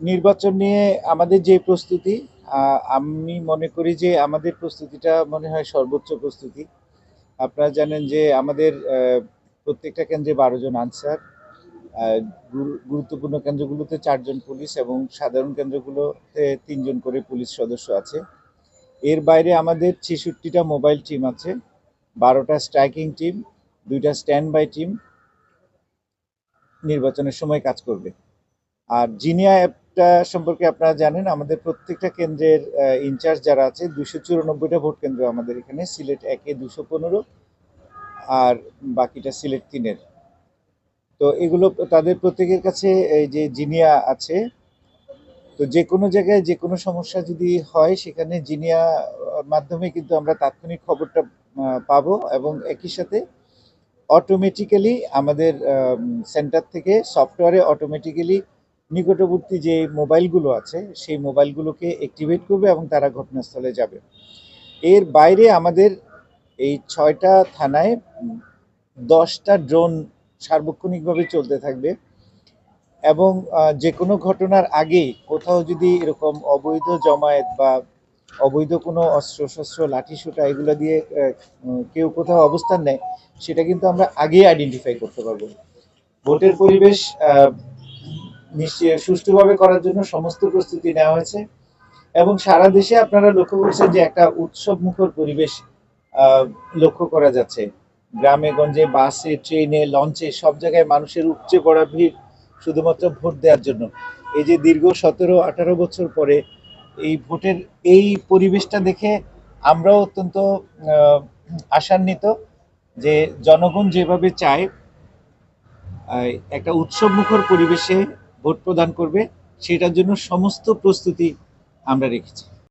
নির্বাচন নিয়ে আমাদের যে প্রস্তুতি আমি মনে করি যে আমাদের প্রস্তুতিটা মনে হয় সর্বোচ্চ প্রস্তুতি। আপনারা জানেন যে আমাদের প্রত্যেকটা কেন্দ্রে বারো জন আনসার গুরুত্বপূর্ণ কেন্দ্রগুলোতে চারজন পুলিশ এবং সাধারণ কেন্দ্রগুলোতে তিনজন করে পুলিশ সদস্য আছে। এর বাইরে আমাদের ছেষট্টিটা মোবাইল টিম আছে, বারোটা স্ট্রাইকিং টিম, দুইটা স্ট্যান্ড বাই টিম নির্বাচনের সময় কাজ করবে। আর জিনিয়া অ্যাপটা সম্পর্কে আপনারা জানেন, আমাদের প্রত্যেকটা কেন্দ্রের ইনচার্জ যারা আছে দুশো চুরানব্বইটা ভোট কেন্দ্র আমাদের এখানে, সিলেট একে দুশো পনেরো আর বাকিটা সিলেট তিনের। তো এগুলো তাদের প্রত্যেকের কাছে, এই যে জিনিয়া আছে, তো যে কোনো জায়গায় যে কোনো সমস্যা যদি হয়, সেখানে জিনিয়া মাধ্যমে কিন্তু আমরা তাৎক্ষণিক খবরটা পাবো এবং একই সাথে অটোমেটিক্যালি আমাদের সেন্টার থেকে সফটওয়্যারে অটোমেটিক্যালি নিকটবর্তী যে মোবাইলগুলো আছে, সেই মোবাইলগুলোকে অ্যাক্টিভেট করবে এবং তারা ঘটনাস্থলে যাবে। এর বাইরে আমাদের এই ছয়টা থানায় দশটা ড্রোন সার্বক্ষণিকভাবে চলতে থাকবে এবং যে কোনো ঘটনার আগেই কোথাও যদি এরকম অবৈধ জমায়েত বা অবৈধ কোনো অস্ত্র শস্ত্র লাঠি সোটা এগুলো দিয়ে কেউ কোথাও অবস্থান নেয়, সেটা কিন্তু আমরা আগেই আইডেন্টিফাই করতে পারব। ভোটের পরিবেশ নিশ্চয় সুষ্ঠুভাবে করার জন্য সমস্ত প্রস্তুতি নেওয়া হয়েছে। এবং সারা দেশে আপনারা লক্ষ্য করছেন যে একটা উৎসব মুখর পরিবেশ লক্ষ্য করা যাচ্ছে। গ্রামে, গঞ্জে, বাসে, ট্রেনে, লঞ্চে সব জায়গায় মানুষের উপচে পড়া ভিড় শুধুমাত্র ভোট দেওয়ার জন্য। এই যে দীর্ঘ সতেরো, আঠারো বছর পরে এই ভোটের এই পরিবেশটা দেখে আমরাও অত্যন্ত আশান্বিত যে জনগণ যেভাবে চায় একটা উৎসব মুখর পরিবেশে ভোট প্রদান করবে সেটার জন্য সমস্ত প্রস্তুতি আমরা রেখেছি।